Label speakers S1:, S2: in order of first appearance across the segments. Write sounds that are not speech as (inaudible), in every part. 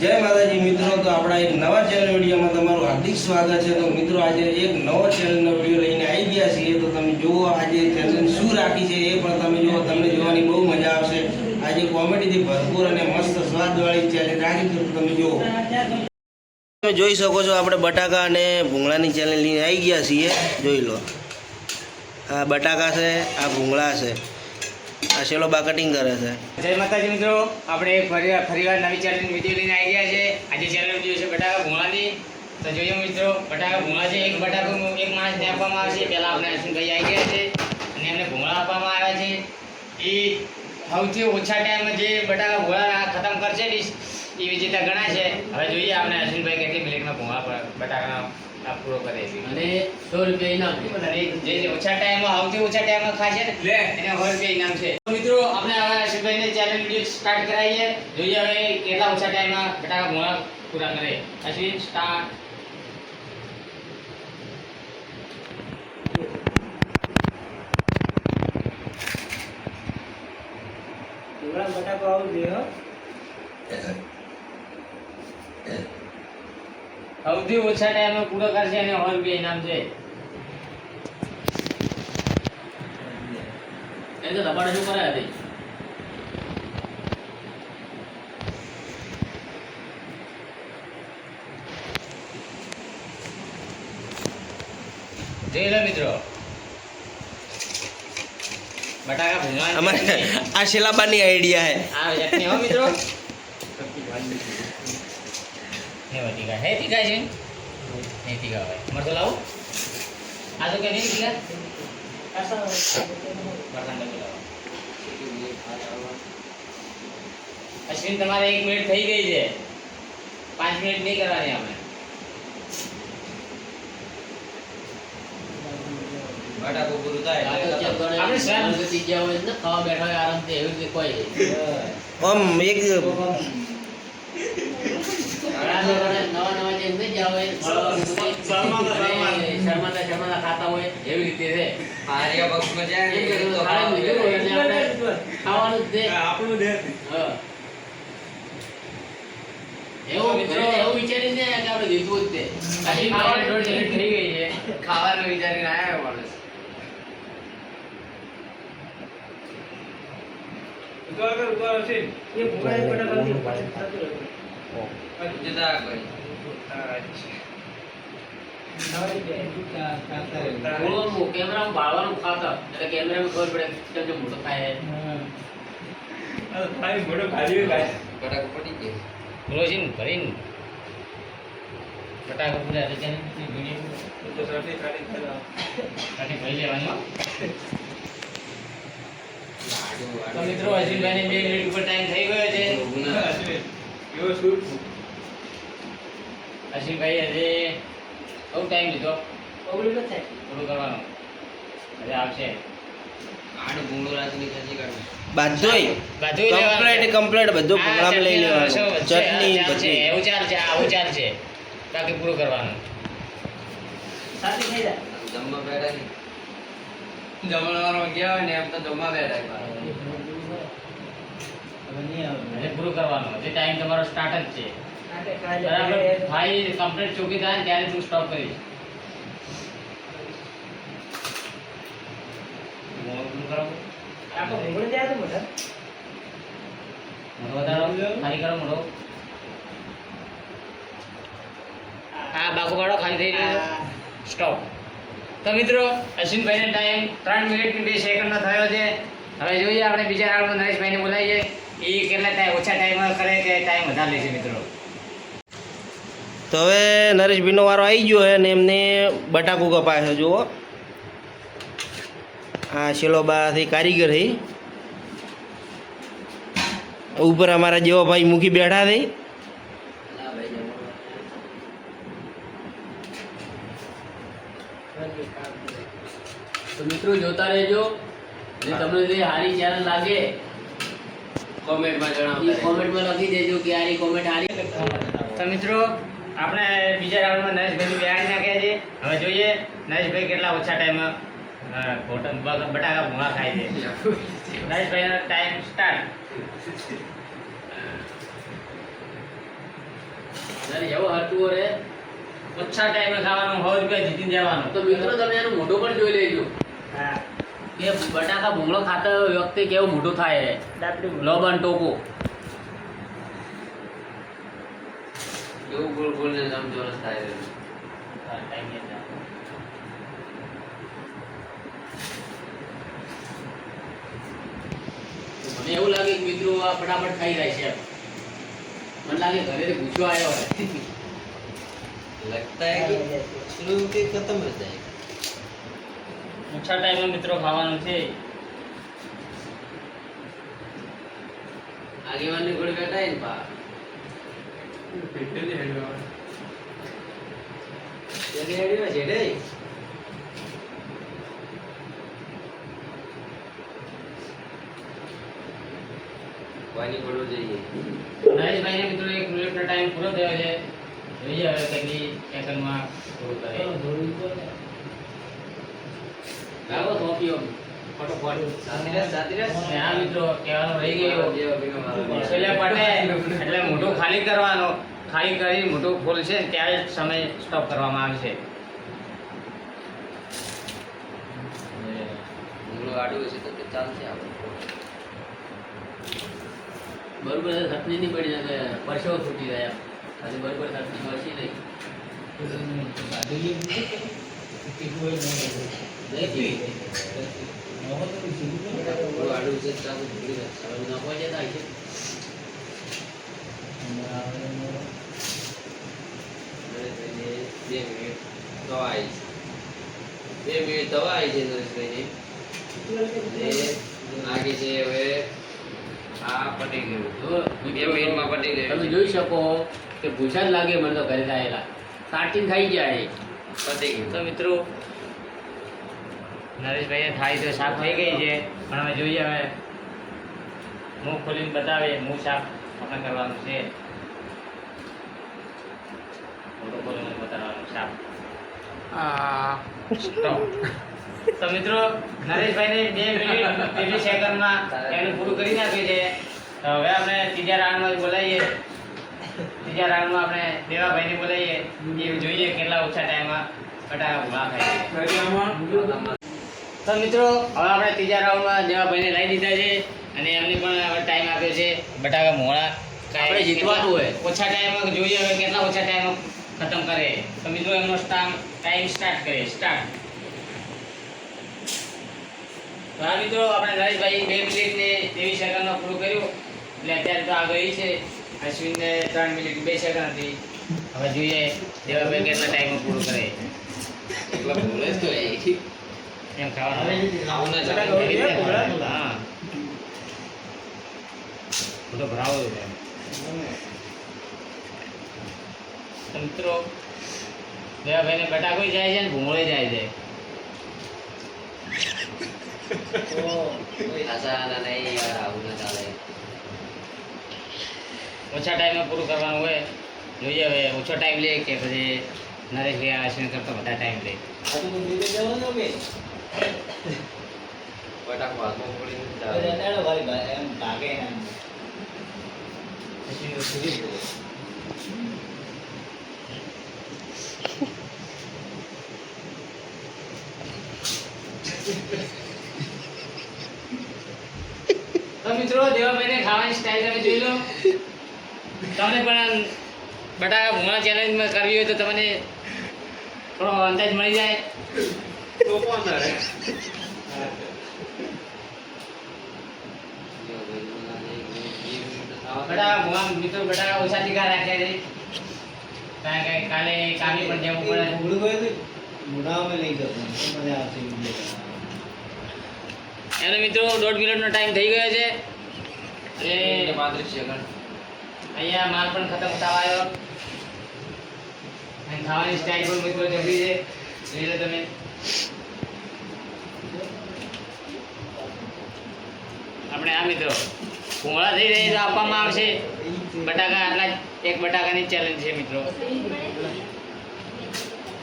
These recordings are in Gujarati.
S1: જય માતાજી, મિત્રો, તો આપણા એક નવા ચેનલ વિડીયોમાં તમારું હાર્દિક સ્વાગત છે. તો મિત્રો, આજે એક નવો ચેનલનો વીડિયો લઈને આવી ગયા છીએ. તો તમે જુઓ, આજે ચેનલ શું રાખી છે એ પણ તમે જુઓ, તમને જોવાની બહુ મજા આવશે. આજે કોમેડીથી ભરપૂર અને મસ્ત સ્વાદવાળી ચેનલ રાખી છે તમે જુઓ. તમે જોઈ શકો છો, આપણે બટાકા અને ભૂંગળાની ચેનલ લઈને આવી ગયા છીએ. જોઈ લો. આ બટાકા છે, આ ભૂંગળા છે. આ શેલો બા કટિંગ કરે છે.
S2: જય માતાજી મિત્રો, આપણે ફરી ફરીવાર નવી ચેનલ વીડિયો લઈને આવી ગયા છે. આજે ચેનલ વીડિયો છે બટાકા ભૂંગળાની. તો જોઈએ મિત્રો, બટાકા ભૂંગળા છે એક બટાકો એક માણસને આપવામાં આવે છે પહેલાં આપણે અશ્વિનભાઈ આવી ગયા છે અને એમને ભૂંગળા આપવામાં આવ્યા છે. એ સૌથી ઓછા ટાઈમમાં જે બટાકા ભૂંગળા ખતમ કરશે ડીશ, એ વિજેતા ગણાય છે. હવે જોઈએ આપણે અશ્વિનભાઈ કેટલી પ્લેટમાં ભૂંગળા બટાકાનો પૂરો કરે છે.
S3: અને સો રૂપિયા ઇનામ છે.
S2: અને જે ઓછા ટાઈમમાં આવતી ઓછા ટાઈમમાં ખાશે ને એને સો રૂપિયા ઇનામ છે. મિત્રો આપણે હવે અશ્વિનભાઈને ચેનલ વીડિયો સ્ટાર્ટ કરાવીએ. જોઈએ હવે કેટલા ઓછા ટાઈમમાં બટાકા ભૂંગળા પૂરા કરે. અશ્વિન સ્ટાર્ટ સૌથી ઓછા ટાઈમમાં પૂરો કરશે અને હોલ બે ઇનામ છે.
S3: એ તો ધપાડા શું કરાયા
S2: હતી. મિત્રો. બટાકા ભૂંગા
S1: અમારે આ શિલાબાની આઈડિયા હે
S2: આ મિત્રો. હે વટીકા હે તીખા છે? હે તીખા હોય મરતો લાવો. આ તો કે નહીં તીખા બટાકા બોલાવો અશ્વિન તમારે એક મિનિટ થઈ ગઈ છે. પાંચ મિનિટ નહીં કરવાની આપણે.
S1: પૂરું
S3: તો
S2: આપણે
S3: હોય ને, ખાવા બેઠા હોય આરામથી એવી રીતે કોઈ.
S1: આમ એક
S3: રીતે છે.
S1: આર્યા પક્ષમાં જાય
S3: એમ કે ખાવાનું આપણે હા. એવું
S2: મિત્રો,
S3: એવું વિચારીને કે આપણે લીધું જ છે
S2: અશ્વિન તમારે દોઢ મિનિટ થઈ ગઈ છે.
S3: ખાવાનું વિચારીને આયા માણસ. કેમેરામાં બાળવાનું ખાતા એટલે કેમેરામાં ખબર પડે કે મોટો થાય
S2: રોજીન ભરીને. બટાકા પૂરા એટલે છે ને. વીડિયો કાઢી ભરી લેવાની. હો. તો મિત્રો અશ્વિનભાઈને બે મિનિટ ઉપર ટાઈમ થઈ ગયો છે. અશ્વિનભાઈ હજે બહુ ટાઈમ લીધો. પૂરું કરવાનું. હજે આવશે.
S1: બધુંય.
S2: લેવાનું
S1: કમ્પ્લેટ
S2: છે.
S1: કમ્પ્લેટ બધું
S2: હા,
S1: પ્રોગ્રામ લઈ
S2: ચટણીનો
S1: લેવાનો.
S2: રસો વધશે,
S1: ચટણી
S2: આ ચાલશે,
S1: બધી
S2: એવું ચાલશે આવું ચાલશે. બાકી પૂરું કરવાનું. હજે પૂરું કરવાનું. હજી ટાઈમ તમારો સ્ટાર્ટ જ છે. બરાબર. ભાઈ કમ્પ્લેટ ચોકી થાય ત્યારે તું સ્ટોપ કરીશ. ખાલી થઈ ગયો. સ્ટોપ તો મિત્રો અશ્વિનભાઈને ટાઈમ ત્રણ મિનિટ ને બે સેકન્ડનો થયો છે. હવે જોઈએ આપણે બીજા રાઉન્ડમાં નરેશભાઈને બોલાવીએ. એ કેટલા ટાઈમ ઓછા ટાઈમમાં કરે કે ટાઈમ વધારે લેશે છે મિત્રો?
S1: તો હવે નરેશભાઈનો વારો આવી ગયો છે અને એમને બટાકું કપાય છે જુઓ. આ શિલોબાથી કારીગર થઈ ઉપર અમારા જેવો ભાઈ મૂકી બેઠા થઈ
S3: તો મિત્રો જોતા રહેજો. જે તમને જે હારી ચેનલ લાગે
S1: કોમેન્ટમાં
S3: જણાવો કોમેન્ટમાં લખી દેજો કે હારી કોમેન્ટ હારી
S2: તો મિત્રો આપણે બીજા રાઉન્ડમાં નરેશભાઈ બેહાડી નાખ્યા છે. હવે જોઈએ નરેશભાઈ કેટલા ઓછા ટાઈમમાં બટાકા ભૂંગળા ખાય છે. નરેશભાઈનો ટાઈમ સ્ટાર્ટ
S3: એવું હતું રે.
S2: ઓછા ટાઈમે ખાવાનું સો રૂપિયા જીતીને જવાનું.
S3: તો મિત્રો તમે એનો મોઢો પણ જોઈ લેજો.
S2: હા.
S3: કે બટાકા ભૂંગળો ખાતા વ્યક્તિ કેવું મોટું થાય? લોબન ટોપો. એવું ગોળ ગોળ ને લંબચોરસ થાય છે મને એવું લાગે કે મિત્રો આ ફટાફટ ખાઈ જાય છે એમ. મને લાગે ઘરે ગુસ્સો આવ્યો હોય
S4: लगता है कि शुरू के खत्म हो जाएगा
S2: ઓછા ટાઈમે મિત્રો ખાવાનું છે
S3: આગેવાનની ઘોડી બેઠા ને પા
S4: పెట్టేది హెడ్ కావాలి
S2: પાણી પડવું એક ટાઈમ પૂરો થયો છે જોઈએ હવે કેટલી સેકન્ડમાં પૂરું કરે એટલે મોઢું ખાલી કરવાનો ખાલી કરી મોટું ફૂલ છે ત્યારે જ સમય સ્ટોપ કરવામાં
S4: આવે છે
S3: બરોબર થટની નહીં પડી શકે પરસેવો ફૂટી ગયા ખાલી બરોબર થટની વસી નહીં
S4: લાગે છે હવે આ પટી ગયું બે મિનિટમાં પટી ગયું
S3: તમે જોઈ શકો કે ભૂસા જ લાગે મને તો ઘરે આવેલા કાટીને ખાઈ જાય
S4: પતી ગયું.
S2: તો મિત્રો નરેશભાઈએ થાય તો સાફ થઈ ગઈ છે પણ અમે જોઈએ હવે. મું ખોલીને બતાવીએ મું સાફ આપણે કરવાનું છે. ખોલીને બતાવવાનું તો મિત્રો નરેશભાઈને બે મિનિટ સેકન્ડમાં એનું પૂરું કરી નાખ્યું છે. તો હવે આપણે ત્રીજા રાઉન્ડમાં બોલાવીએ. ત્રીજા રાઉન્ડમાં આપણે દેવાભાઈને બોલાવીએ. એ જોઈએ કેટલા ઓછા ટાઈમમાં માં ખાય તો મિત્રો હવે આપણે ત્રીજા રાઉન્ડમાં દેવાભાઈને લાવી દીધા છે અને એમને પણ હવે ટાઈમ આપ્યો છે બટાકા મોળા.
S3: આપણે જીતવાનું હોય.
S2: ઓછા ટાઈમમાં જોઈએ હવે કેટલા ઓછા ટાઈમમાં ખતમ કરે. તો મિત્રો એમનો ટાઈમ ટાઈમ સ્ટાર્ટ કરે સ્ટાર્ટ તો આ મિત્રો આપણે નરેશભાઈ બે મિનિટ ને ત્રેવીસ સેકન્ડમાં પૂરું કર્યું. એટલે અત્યારે તો આગળ એ છે. અશ્વિનને ત્રણ મિનિટ બે સેકન્ડ હતી હવે જોઈએ દેવાભાઈ કેટલા ટાઈમમાં પૂરું કરે.
S4: એકલા બોલે તો એ.
S2: એમ ખાવાનું. હા. બધો ભરાવો મિત્રો દેવાભાઈને બટાકો જાય છે ને ભૂંગળે જાય છે. (laughs) ઓછા ટાઈમે પૂરું કરવાનું હોય. જોઈએ હવે ઓછો ટાઈમ લે કે પછી નરેશભાઈ આ અશ્વિન કરતા બધા ટાઈમ લે.
S4: બટાકો હાથમાં
S2: દેવાભાઈને ખાવાની સ્ટાઈલ તમે જોઈ લો. તમને પણ બટાકા ભૂંગળા ચેલેન્જમાં કરવી હોય તો તમને થોડો અંદાજ મળી જાય. મિત્રો બટાકા ઓછા તીખા રાખ્યા છે કારણ કે કાલે કામે જવું પડે એનો મિત્રો, દોઢ મિનિટનો ટાઈમ થઈ ગયો છે. અને
S4: પાંત્રીસ
S2: અહીંયા માલ પણ ખતમ થવા આવ્યો. ખાવાની સ્ટાઈલ પણ મિત્રો જબરી છે. જોઈ લો તમે. આપણે આ મિત્રો, ભૂંગળા થઈ જાય તો આપવામાં આવશે. બટાકા આટલા એક બટાકાની ચેલેન્જ છે મિત્રો.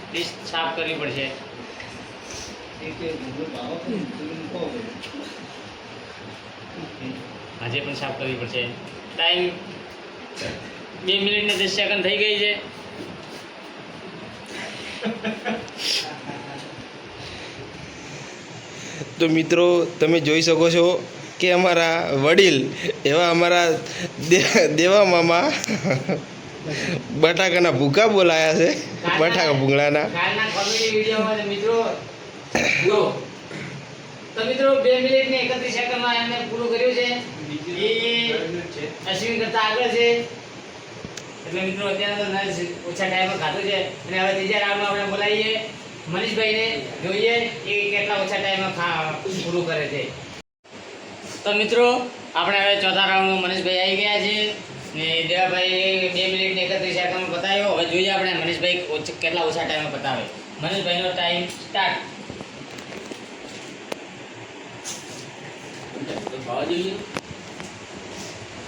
S2: ડીશ સાફ કરવી પડશે. આજે પણ સાફ કરવી પડશે. ટાઈમ બે મિનિટ ને દસ સેકન્ડ થઈ ગઈ છે.
S1: તો મિત્રો, તમે જોઈ શકો છો કે અમારા વડીલ એવા અમારા દેવા મામા બટાકાના ભૂકા બોલાયા છે. બટાકા ભૂંગળાના.
S2: તો મિત્રો જુઓ. બે મિનિટ ને એકત્રીસ સેકન્ડમાં એમને પૂરું કર્યું છે. એ અશ્વિન કરતા આગળ છે. એટલે મિત્રો, અત્યારે તો ઓછા ટાઈમમાં ખાધું છે. અને હવે ત્રીજા રાઉન્ડમાં આપણે બોલાવીએ. મનીષભાઈને જોઈએ એ કેટલા ઓછા ટાઈમમાં પૂરું કરે છે. તો મિત્રો આપણે હવે ચોથા રાઉન્ડમાં મનીષભાઈ આવી ગયા છે ને દેવાભાઈ બે મિનિટ એકત્રીસ સેકન્ડ બતાવ્યો હવે જોઈએ આપણે મનીષભાઈ કેટલા ઓછા ટાઈમે બતાવે મનીષભાઈનો ટાઈમ સ્ટાર્ટ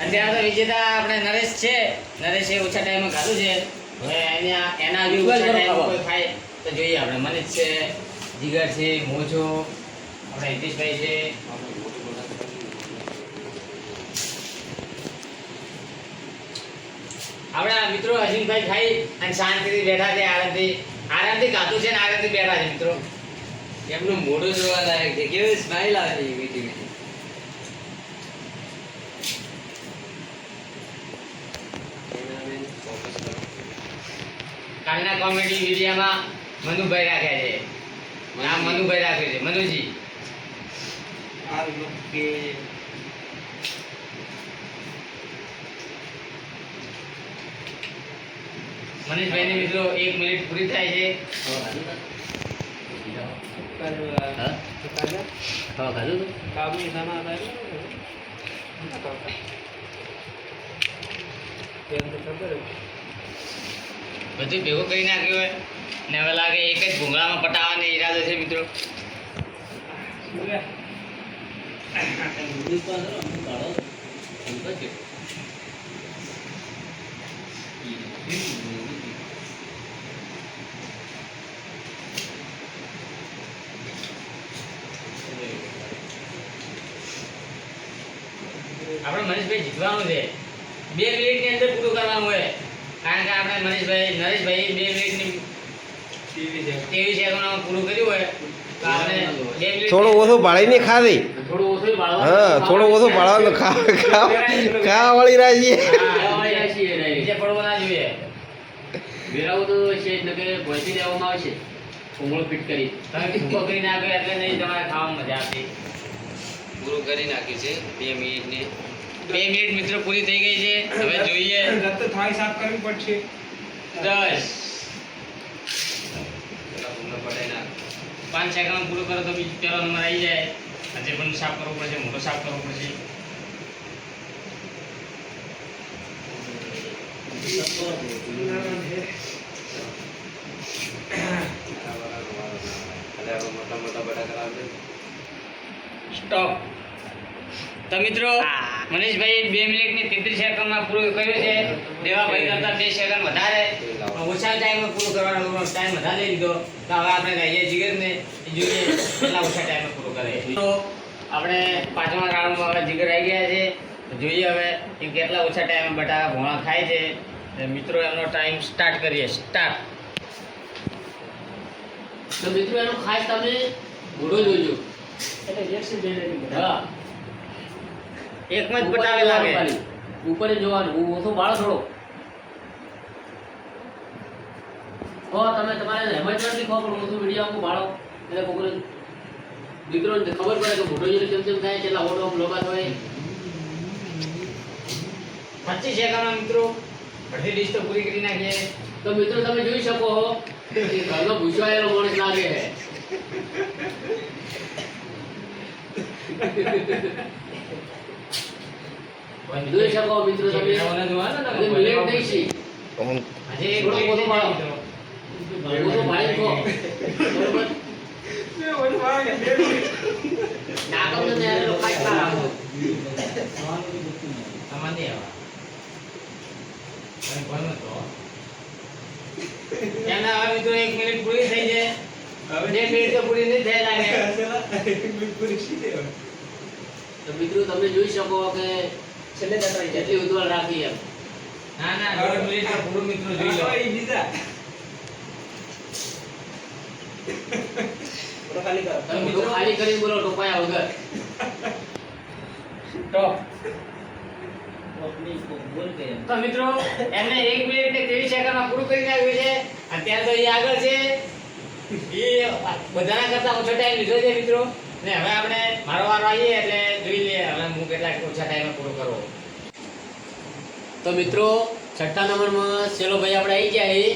S2: અત્યારે તો વિજેતા આપણે નરેશ છે. નરેશે ઓછા ટાઈમમાં ખાધું છે. હવે એના એના હજુ ઓછા ટાઈમ કોઈ ખાય તો જોઈએ આપણે. મને છે જીગર છે મોજો આપણે હિતેશભાઈ છે. આપણા મિત્રો અજીમભાઈ ખાઈ અને શાંતિથી બેઠા છે આરામથી. આરામથી ખાધું છે ને આરામથી બેઠા છે મિત્રો.
S4: એમનું મોઢું જોવા લાયક છે. કેવી સ્માઈલ આવે છે મીઠી મીઠી.
S2: કાલના કોમેડી વિડીયોમાં મનુભાઈ રાખ્યા છે. નામ મનુભાઈ રાખ્યું છે. મનુજી. મનીષભાઈ ની મિત્રો એક મિનિટ પૂરી થાય છે? બધું ભેગું કરી નાખ્યું હોય? ને હવે લાગે એક જ ભૂંગળામાં પટાવવાની ઈરાદો છે મિત્રો. આપણે મનીષભાઈ જીતવાનું છે. બે મિનિટની અંદર પૂરું કરવાનું હોય. કારણ કે આપણે મનીષભાઈ નરેશભાઈ બે મિનિટની ત્રેવીસ સેકન્ડમાં પૂરું કર્યું હોય. મિનિટ
S1: થોડો ઓછો પાડીને ખાધી.
S3: થોડું ઓછું બાળવા
S1: હા થોડો ઓછો પાડવાનો ખા વળી ખા વાળી રાજી
S2: નીચે પડવો ના જોઈએ.
S3: વેરાવું તો છે એટલે કે પહોંચી દેવામાં આવશે. ઉમળ ફિટ કરી.
S2: ભૂકો કરી નાખ્યો એટલે નહીં તમારે ખાવામાં મજા આવતી.
S4: પૂરું કરી નાખ્યું છે બે મિનિટની.
S2: બે મિનિટ મિત્રો પૂરી થઈ ગઈ છે. હવે જોઈએ. સાફ
S4: કરવી પડશે. પટાઈ નાખ.
S2: પાંચ સેકન્ડ પૂરું કરો તો બીજું પહેલો નંબર આવી જાય. આજે પણ સાફ કરવો પડશે મોટો સાફ કરવો પડશે
S4: મોટા મોટા બટાકા લાવજો.
S2: સ્ટોપ તો મિત્રો મનીષભાઈ બે મિનિટની તેત્રીસ સેકન્ડમાં પૂરું કર્યું છે. દેવાભાઈ કરતા બે સેકન્ડ વધારે. ઓછા ટાઈમમાં પૂરો કરવાનો ટાઈમ વધારે લઈ લીધો. તો હવે આપણે કહીએ જીગરને ને. જોઈએ એટલા ઓછા ટાઈમમાં પૂરું કરે. તો આપણે પાંચમા રાઉન્ડમાં હવે જીગર આવી ગયા છે. જોઈએ હવે કે કેટલા ઓછા ટાઈમે બટાકા ભોણા ખાય છે. મિત્રો એમનો ટાઈમ સ્ટાર્ટ કરીએ. સ્ટાર્ટ
S3: તો મિત્રો એનો ખાસ તમે ઘોડો જોજો. હા.
S2: એકમાં જ બટાવે લાગે.
S3: ઉપર જોવાનું. હું ઓછો બાળો થોડો. હો તમે તમારે હેમત નથી ખબર પણ તું વીડિયો આખું બાળો. એટલે કોકને દીકરોને ખબર પડે કે મોટો જેટલો કેમ કેમ થાય કેટલા ઓટો લોકા હોય
S2: પચીસ સેકન્ડમાં મિત્રો અઢી ડીશ તો પૂરી કરી નાખીએ
S3: તો મિત્રો તમે જોઈ શકો હો કે ઘરનો ભૂસવાયેલો માણસ લાગે જોઈ શકો મિત્રો તમે. મિનિટ નહીં છે
S2: હજી એક
S3: થોડો બધો ભાઈ (laughs) બરોબર ના ને ના
S2: આવે. અને તો. હવે મિત્રો મિનિટ પૂરી થઈ છે. બે મિનિટ તો પૂરી નહીં થઈ લાગે
S3: તો મિત્રો તમે જોઈ શકો કે કેટલી ઉદવાળ રાખી એમ.
S2: ના ના દોઢ મિનિટ તો પૂરું મિત્રો જોઈ લો
S1: બોલો ખાલી કરો.
S3: તમે મોઢું ખાલી કરીને બોલો ટોપાયા વગર.
S2: ટોપ તો મિત્રો એમને એક મિનિટ ને ત્રેવીસ સેકન્ડમાં પૂરું કરી નાખ્યું છે. અત્યારે તો એ આગળ છે. એ બધાના કરતા ઓછો ટાઈમ લીધો છે મિત્રો. ને હવે આપણે મારો વારો આવીએ એટલે જોઈ લઈએ હવે હું કેટલા ઓછા ટાઈમમાં પૂરો કરવો
S3: તો મિત્રો છઠ્ઠા નંબરમાં સેલો ભાઈ આપણે આવી ગયા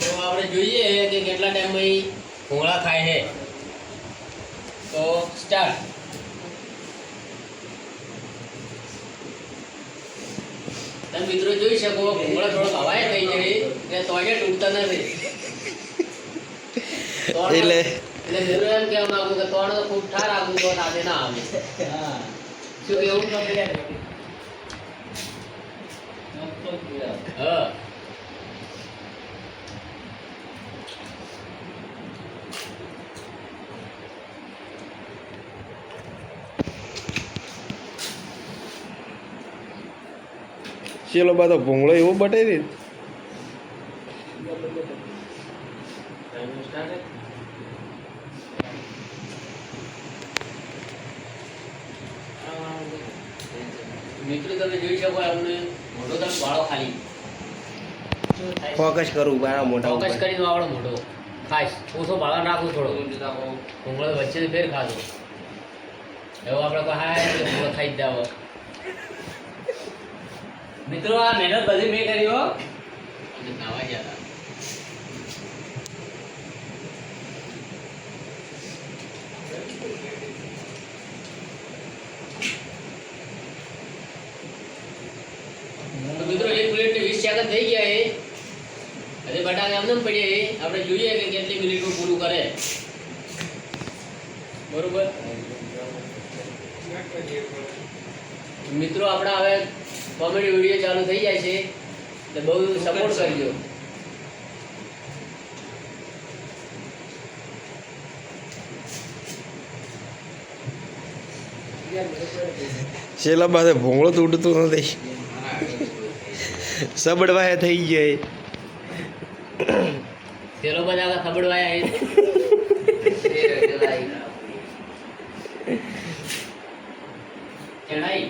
S3: તો આપણે જોઈએ કે કેટલા ટાઈમમાં ભોંગળા ખાય છે. તો સ્ટાર્ટ તમે મિત્રો જોઈ શકો ભોંગળા થોડો હવાય થઈ જાય ને તોય તૂટતા નથી.
S5: એટલે
S3: એટલે મિત્રો એમ કહેવા માંગુ કે તોડ તો ખૂબ ઠાર આપું તો સાથે ના આવે. શું કેવું? હા.
S5: ચેલો બધો ભૂંગળો એવો બટાઈ દે.
S3: તમે જોઈ શકો એમને મોટો તમે વાળો ખાલી.
S1: ફોકસ કરું મારા મોટા
S3: ફોકસ
S1: કરી
S3: કરીને આવડો મોટો ખાસ ઓછો ભાળા નાખું થોડો. ભૂંગળો વચ્ચે ફેર ખાધો. એવો આપણે હાય ભૂંગળો ખાઈ જ જાવ
S2: મિત્રો, આ મહેનત બધી મેં કરી હો.
S3: મિત્રો, એક મિનિટ વીસ સેકન્ડ થઈ ગયા છે. હજી બટાકા એમને છે આપણે જોઈએ કે કેટલી મિનિટમાં પૂરું કરે. બરોબર? મિત્રો આપણા હવે કોમેડી વીડિયો ચાલુ થઈ જાય છે. તો બહુ સપોર્ટ કરજો.
S5: છેલ્લા પાસે ભોંગળો તૂટતું નથી. (laughs) સબડવાયા થઈ જાય.
S3: પેલો બધા સબડવાયા (laughs) ચડાઈ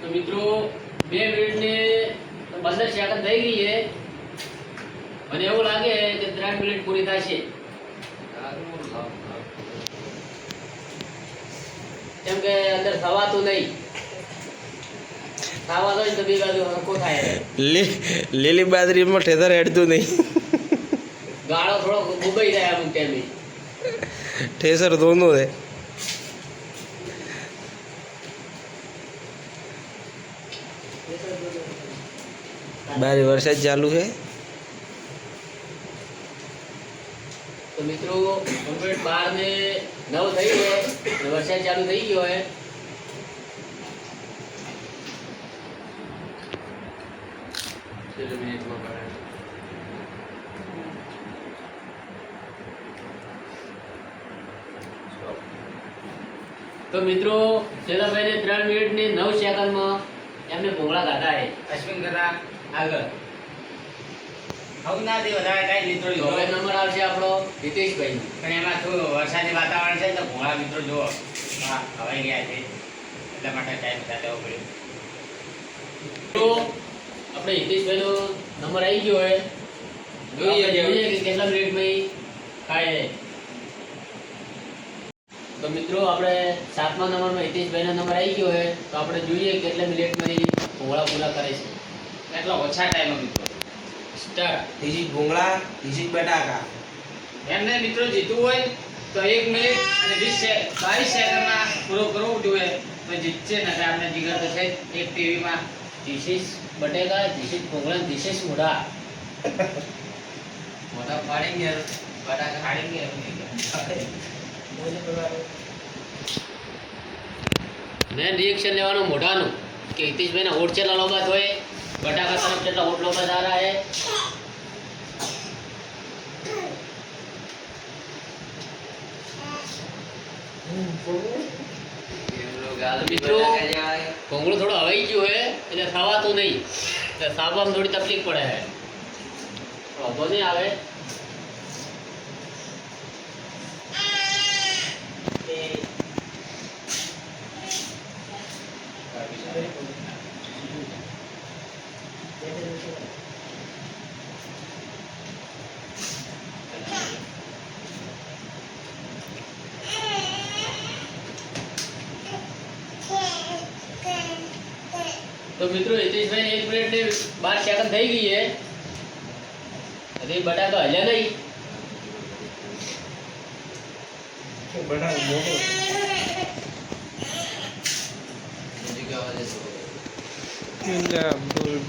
S3: તો મિત્રો બે મિનિટ ને પંદર સેકન્ડ થઈ ગઈ છે. મને એવું લાગે કે ત્રણ મિનિટ પૂરી થશે. કેમ કે અંદર થવાતું નહીં. લીલી તો તો બી બાજુ હરખું થાય
S5: લીલી બાજરીમાં ઠેતર હેડતું નહીં.
S3: ગાળો થોડો ગુબાઈ જાય અમુક
S5: ઠેસર ધોનું છે. બારે વરસાદ ચાલુ છે.
S3: તો મિત્રો કમ્પ્લીટ બાર ને નવ થઈ ગયો વરસાદ ચાલુ થઈ ગયો હે તો મિત્રો શેલાભાઈને ત્રણ મિનિટ ને નવ સેકન્ડમાં એમને ભોંગળા કાઢા હે
S2: અશ્વિન કરતા આગળ. હવે ના દે વધારે કાઈ મિત્રો
S3: હવે નંબર આવશે આપણો હિતેશભાઈ
S2: પણ એમાં થોડું વરસાદી વાતાવરણ છે તો ભોળા મિત્રો જુઓ. હા હવાઈ ગયા છે. એટલા માટે ટાઈમ લેવો પડ્યો.
S3: તો આપણે હિતેશભાઈનો નંબર આવી ગયો હોય જોઈએ જોઈએ કે કેટલા મિનિટમાં ખાય. તો મિત્રો આપણે સાતમા નંબરમાં હિતેશભાઈનો નંબર આવી ગયો હોય તો આપણે જોઈએ કેટલા મિનિટમાં ભોળા પૂરા કરે છે.
S2: એટલો ઓછા ટાઈમ મિત્રો?
S1: સ્ટાર ઇઝ ભૂંગળા ધીસ બટાકા.
S2: એમને મિત્રો જીતવું હોય તો એક મિનિટ અને વીસ બાવીસ સેકન્ડમાં પૂરો કરવો જોઈએ તો જીતશે ને આપણે જીગર તો છે એક ટીવીમાં
S3: ધીસીસ બટેકા ધીસીસ ભૂંગળા ધીસીસ મોઢા.
S2: મોઢા પાડી ગયા બટાકા ખાડી ગયા
S3: મેન રિએક્શન લેવાનું મોઢાનું કે હિતેશભાઈના હોઠ ચેટલા લોબા હોય બટાકા તરફ કેટલા ઓટલો વધારા હે. મિત્રો થોડું હવાઈ ગયું હે, એટલે થવાતું નહીં. એટલે સાવવામાં થોડી તકલીફ પડે હે. વાંધો નહીં આવે. મિત્રો હિતેશભાઈ એક મિનિટ ને બાર સેકન્ડ થઈ ગઈ છે. હજી બટાકા હલ્યા નહીં.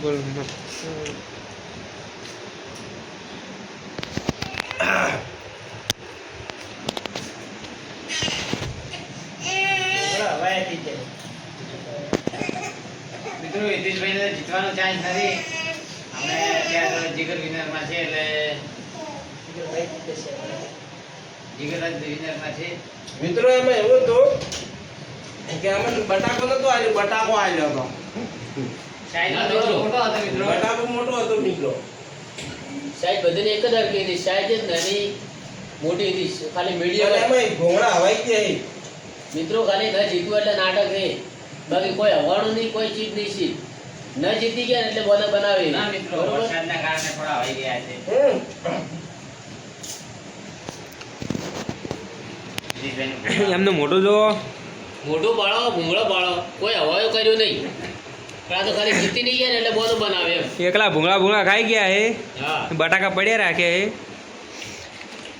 S5: બોલ બોલ.
S2: હિતેશભાઈને જીતવાનો ચાન્સ નથી. અમે અત્યારે જીગર વિનરમાં છે એટલે જીગર જ વિનરમાં છે.
S1: મિત્રો એમાં એવું હતું કે અમે બટાકો નતો આવ્યો બટાકો આવ્યો હતો.
S2: તો મોટો હતો મિત્રો.
S1: બટાકો મોટો હતો મિત્રો.
S3: સાહેબ બધાને એક જ હતી સાઈઝ જ નાની મોટી હતી ખાલી
S1: મીડિયા
S3: મીડિયમ
S1: એમાં ભોંગળા હવાઈ ગયા
S3: મિત્રો ખાલી ન જીતવું એટલે નાટક છે. બાકી કોઈ હવાનું નહીં કોઈ ચીજ નહીં ચીજ ન જીતી ગયા એટલે બોને બનાવી
S2: ના મિત્રો? વરસાદના કારણે થોડા હવાઈ ગયા છે.
S1: એમનો
S2: મોટો
S5: એમને મોટું જો
S3: મોઢું બાળો ભૂંગળો બાળો કોઈ હવાયો કર્યું નહીં. તો ખાલી જીતી નહીં ગયા એટલે બોલો બનાવે એમ.
S5: એકલા ભૂંગળા ભૂંગળા ખાઈ ગયા હે. બટાકા પડ્યા રાખે હે.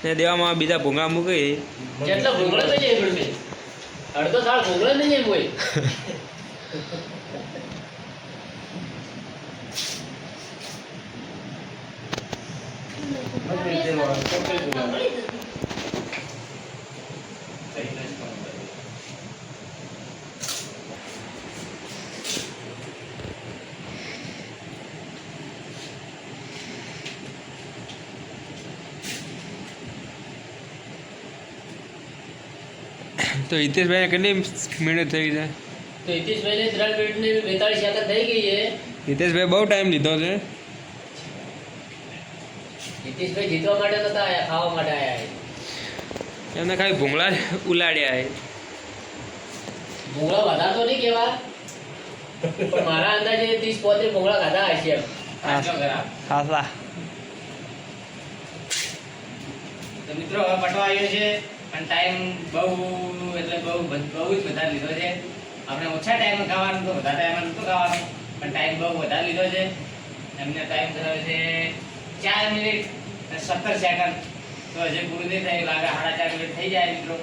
S5: ને દેવામાં બીજા ભૂંગળા મૂકે.
S3: જેટલો ભૂંગળો થઈ જાય અડધો થાળ ભૂંગળો નહીં જાય કોઈ
S5: તો હિતેશભાઈ કેટલી મિનિટ થઈ છે?
S3: તો હિતેશભાઈને ત્રણ મિનિટ ને બેતાળીસ સેકન્ડ થઈ ગઈ છે.
S5: હિતેશભાઈ બહુ ટાઈમ લીધો છે.
S3: હિતેશભાઈ જીતવા માટે નતા આયા ખાવા માટે આયા
S5: એમને ખાલી ભૂંગળા ઉલાડ્યા
S3: ભૂંગળા વધારે તો નહીં કેવા પણ મારા અંદાજે ત્રીસ પોત્રીસ ભૂંગળા ખાધા હશે એમ.
S5: ખાસા.
S2: તો મિત્રો હવે પટવા આવ્યો છે પણ ટાઈમ બહુ એટલે બહુ બહુ જ વધારે લીધો છે. આપણે ઓછા ટાઈમે ખાવાનું તો વધારે ટાઈમે નહોતું ખાવાનું પણ ટાઈમ બહુ વધારે લીધો છે. એમને ટાઈમ ધરાવે છે ચાર મિનિટ સત્તર સેકન્ડ તો હજી પૂરું નહીં થાય લાગે સાડા ચાર મિનિટ થઈ જાય મિત્રો.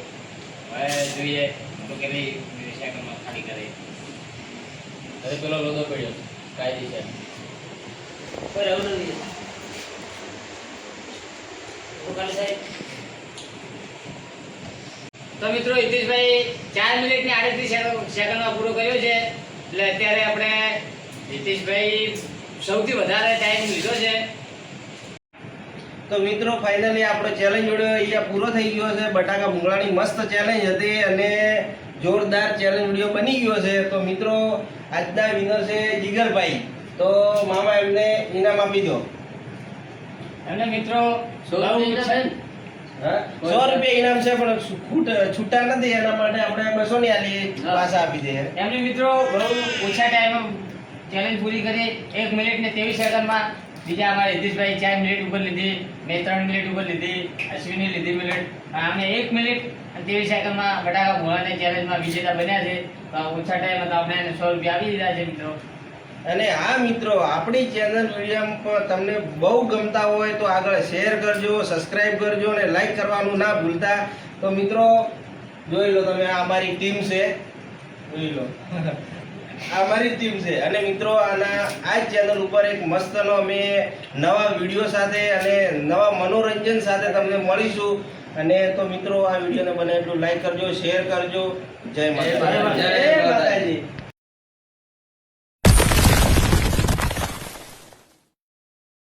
S2: હવે જોઈએ તો કેટલી સેકન્ડમાં ખાલી કરે.
S3: હવે પેલો લોધો પડ્યો. કાયદેસર કોઈ રહેવું નથી. તો
S2: મિત્રો હિતેશભાઈ ચાર મિનિટ ને આડત્રીસ સેકન્ડમાં પૂરો કર્યો છે. એટલે અત્યારે આપણે હિતેશભાઈ સૌથી વધારે ટાઈમ લીધો છે.
S1: તો મિત્રો ફાઇનલી આપણો ચેલેન્જ વીડિયો અહીંયા પૂરો થઈ ગયો છે. બટાકા ભૂંગળાની મસ્ત ચેલેન્જ હતી અને જોરદાર ચેલેન્જ વીડિયો બની ગયો છે. તો મિત્રો આજના વિનર છે જીગરભાઈ. તો મામા એમને ઇનામ આપી દો.
S2: એમને મિત્રો
S3: સો રૂપિયા
S1: ઇનામ છે? પણ ખૂટ- છૂટા નથી. એના માટે આપણે બસો ની આલી. પાછા આપી દઈએ.
S2: એમને મિત્રો બહુ ઓછા ટાઈમ ચેલેન્જ પૂરી કરી. એક મિનિટ ને ત્રેવીસ સેકન્ડમાં બીજા અમારે હિતેશભાઈ ચાર મિનિટ ઉપર લીધી, મેં ત્રણ મિનિટ ઉપર લીધી, અશ્વિની લીધી મિનિટ અમે એક મિનિટ અને ત્રેવીસ સેકન્ડમાં બટાકા ભોળાને ચેલેન્જમાં વિજેતા બન્યા છે. તો ઓછા ટાઈમમાં તો આપણે સો રૂપિયા આપી દીધા છે મિત્રો.
S1: અને હા મિત્રો, આપણી ચેનલ વીડિયો તમને બહુ ગમતા હોય તો આગળ શેર કરજો સબસ્ક્રાઈબ કરજો અને લાઈક કરવાનું ના ભૂલતા. તો મિત્રો, જોઈ લો તમે, આ અમારી ટીમ છે. જોઈ લો. આ અમારી ટીમ છે. અને મિત્રો આના આ જ ચેનલ ઉપર એક મસ્તનો અમે નવા વીડિયો સાથે અને નવા મનોરંજન સાથે તમને મળીશું. અને તો મિત્રો આ વિડીયોને બને એટલું. લાઈક કરજો શેર કરજો. જય માતા
S4: જય.
S1: માતાજી.